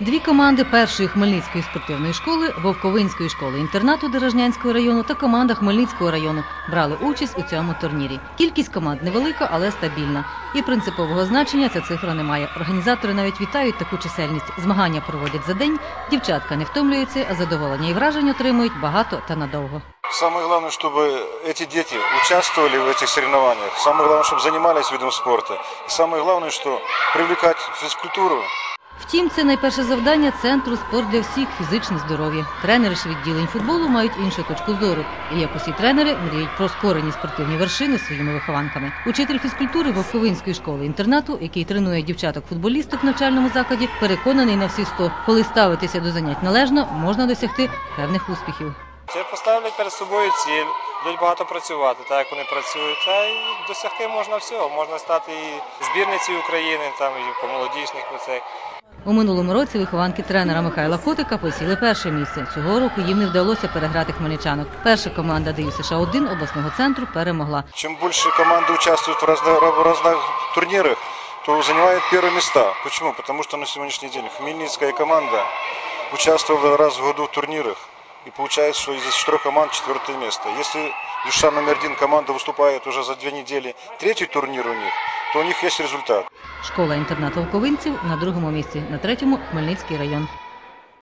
Дві команди першої Хмельницької спортивної школи, Вовковинської школи інтернату Дорожнянського району та команда Хмельницького району брали участь у цьому турнірі. Кількість команд невелика, але стабільна. І принципового значення ця цифра не має. Організатори навіть вітають таку чисельність. Змагання проводять за день. Дівчатка не втомлюються, а задоволення і вражень отримують багато та надовго. Самое главное, чтобы эти дети участвовали в этих соревнованиях. Самое главное, чтобы занимались видом спорта. И самое главное, что привлекать физкультуру. Втім, це найперше завдання центру спорт для всіх фізичне здоров'я. Тренери ж відділень футболу мають іншу точку зору. І як усі тренери мріють про скорені спортивні вершини своїми вихованками. Учитель фізкультури Вовковинської школи інтернату, який тренує дівчаток-футболісток в навчальному закладі, переконаний на всі сто, коли ставитися до занять належно, можна досягти певних успіхів. Це поставлять перед собою ціль, будуть багато працювати, так як вони працюють. Та й досягти можна всього. Можна стати і збірницею України, там і по молодіжних оцих. У минулому році вихованки тренера Михайла Котика посіли перше місце. Цього року їм не вдалося переграти хмельничанок. Перша команда ДЮ США 1 обласного центру перемогла. Чем больше команды участвуют в разных, в разных турнирах, то занимают первые места. Почему? Потому что на сегодняшний день Хмельницкая команда участвовала раз в году в турнирах. И получается, что из четырех команд четвертое место. Если душа номер один команда выступает уже за две недели, третий турнир у них, то у них є результат. Школа інтернат Вовковинців на другому місці, на третьому Хмельницький район.